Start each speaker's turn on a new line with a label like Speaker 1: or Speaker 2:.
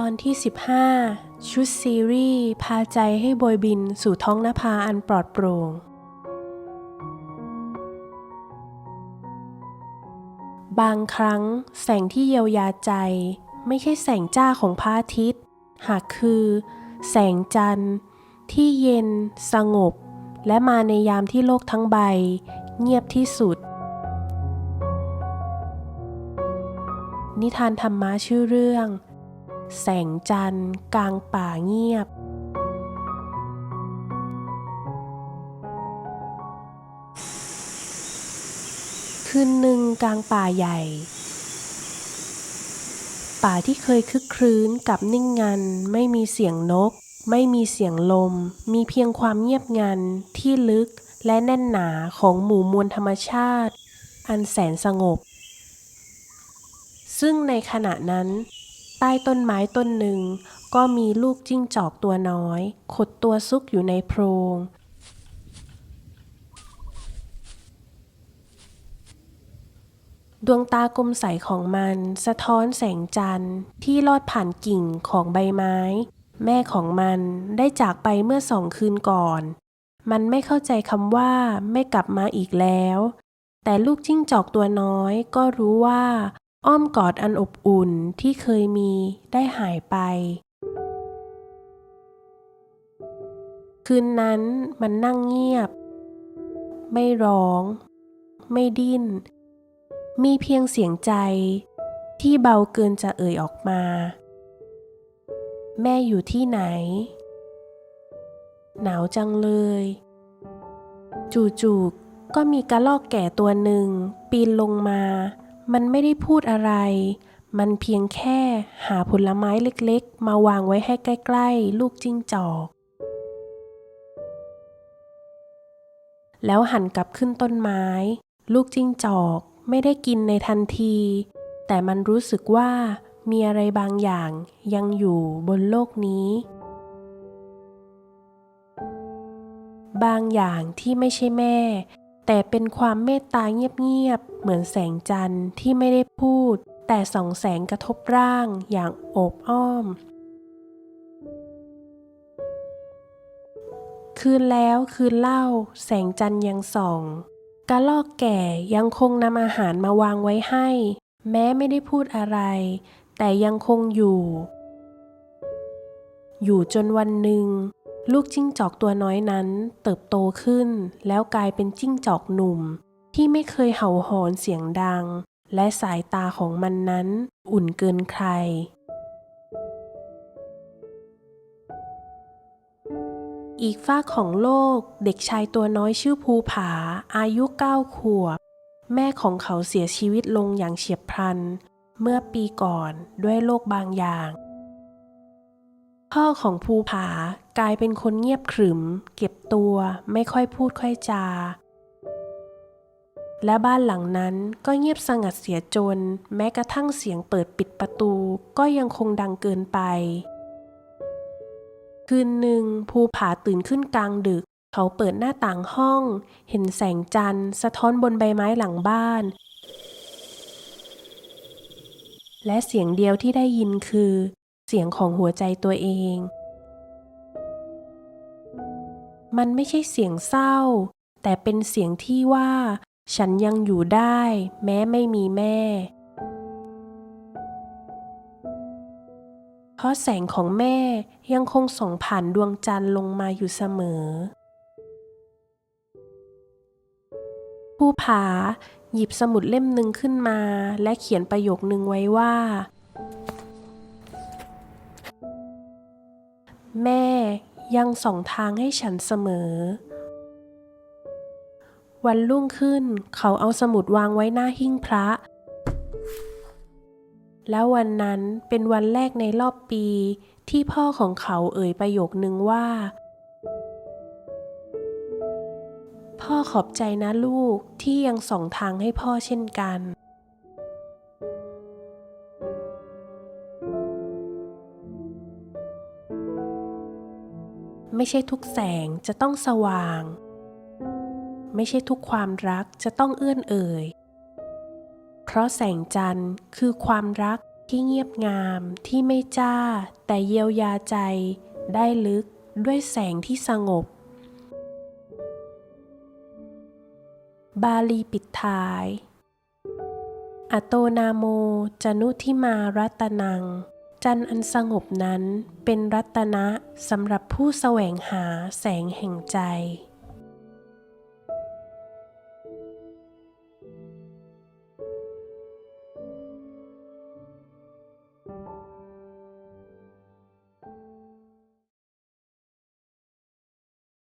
Speaker 1: ตอนที่ 15 ชุดซีรีส์พาใจให้โบยบินสู่ท้องนภาอันปลอดโปร่ง บางครั้งแสงที่เยียวยาใจ ไม่ใช่แสงจ้าของพระอาทิตย์ หากคือ แสงจันทร์ ที่เย็น สงบ และมาในยามที่โลกทั้งใบ เงียบที่สุด นิทานธรรมะชื่อเรื่อง แสงจันทร์ กลางป่าเงียบ คืนหนึ่งกลางป่าใหญ่ ป่าที่เคยคึกครื้นกับนิ่งงัน ไม่มีเสียงนก ไม่มีเสียงลม มีเพียงความเงียบงันที่ลึกและแน่นหนาของหมู่มวลธรรมชาติ อันแสนสงบ ซึ่งในขณะนั้น ใต้ต้นไม้ต้นหนึ่ง ก็มีลูกจิ้งจอกตัวน้อย ขดตัวซุกอยู่ในโพรง ดวงตากลมใสของมันสะท้อนแสงจันทร์ที่ลอดผ่านกิ่งของใบไม้ แม่ของมันได้จากไปเมื่อสองคืนก่อน มันไม่เข้าใจคำว่าไม่กลับมาอีกแล้ว แต่ลูกจิ้งจอกตัวน้อยก็รู้ว่า อ้อมกอดอันอบอุ่นที่เคยมีได้หายไป คืนนั้นมันนั่งเงียบ ไม่ร้อง ไม่ดิ้น มีเพียงเสียงใจที่เบาเกินจะเอ่ยออกมา แม่อยู่ที่ไหน หนาวจังเลย จู่ๆก็มีกระรอกแก่ตัวหนึ่งปีนลงมา มันไม่ได้พูดอะไร มันเพียงแค่หาผลไม้เล็กๆ มาวางไว้ให้ใกล้ๆ ลูกจิ้งจอก แล้วหันกลับขึ้นต้นไม้ ลูกจิ้งจอกไม่ได้กินในทันที แต่มันรู้สึกว่ามีอะไรบางอย่างยังอยู่บนโลกนี้ บางอย่างที่ไม่ใช่แม่ แต่เป็นความเมตตาเงียบๆ เหมือนแสงจันทร์ที่ไม่ได้พูด แต่ส่องแสงกระทบร่างอย่างโอบอ้อม คืนแล้วคืนเล่า แสงจันทร์ยังส่องกระลอกแก่ยังคงนำอาหารมาวางไว้ให้ แม้ไม่ได้พูดอะไร แต่ยังคงอยู่ อยู่จนวันหนึ่ง ลูกจิ้งจอกตัวน้อยนั้นเติบโตขึ้น แล้วกลายเป็นจิ้งจอกหนุ่ม ที่ไม่เคยเห่าหอนเสียงดัง และสายตาของมันนั้นอุ่นเกินใคร อีกฝาของโลกเด็กชายตัวน้อยชื่อภูผา อายุเก้าขวบ แม่ของเขาเสียชีวิตลงอย่างเฉียบพลัน เมื่อปีก่อนด้วยโรคบางอย่างพ่อของภูผากลายเป็นคนเงียบขรึม เก็บตัวไม่ค่อยพูดค่อยจา และบ้านหลังนั้นก็เงียบสงัดเสียจน แม้กระทั่งเสียงเปิดปิดประตูก็ยังคงดังเกินไป คืนหนึ่งภูผาตื่นขึ้นกลางดึก เขาเปิดหน้าต่างห้อง เห็นแสงจันทร์ สะท้อนบนใบไม้หลังบ้าน และเสียงเดียวที่ได้ยินคือ เสียงของหัวใจตัวเอง มันไม่ใช่เสียงเศร้าแต่เป็นเสียงที่ว่า ฉันยังอยู่ได้แม้ไม่มีแม่ เพราะแสงของแม่ยังคงส่องผ่านดวงจันทร์ลงมาอยู่เสมอ ผู้ผาหยิบสมุดเล่มหนึ่งขึ้นมา และเขียนประโยคนึงไว้ว่า แม่ยังส่องทางให้ฉันเสมอ วันรุ่งขึ้น เขาเอาสมุดวางไว้หน้าหิ้งพระ แล้ววันนั้นเป็นวันแรกในรอบปีที่พ่อของเขาเอ่ยประโยคนึงว่า พ่อขอบใจนะลูกที่ยังส่องทางให้พ่อเช่นกัน ไม่ใช่ทุกแสงจะต้องสว่าง ไม่ใช่ทุกความรักจะต้องเอื้อนเอ่ย เพราะแสงจันทร์คือความรักที่เงียบงามที่ไม่จ้า แต่เยียวยาใจได้ลึกด้วยแสงที่สงบ บาลีปิดท้าย อโตนาโมจนุทิมารัตนัง จันทร์อันสงบนั้นเป็นรัตนะสำหรับผู้แสวงหาแสงแห่งใจ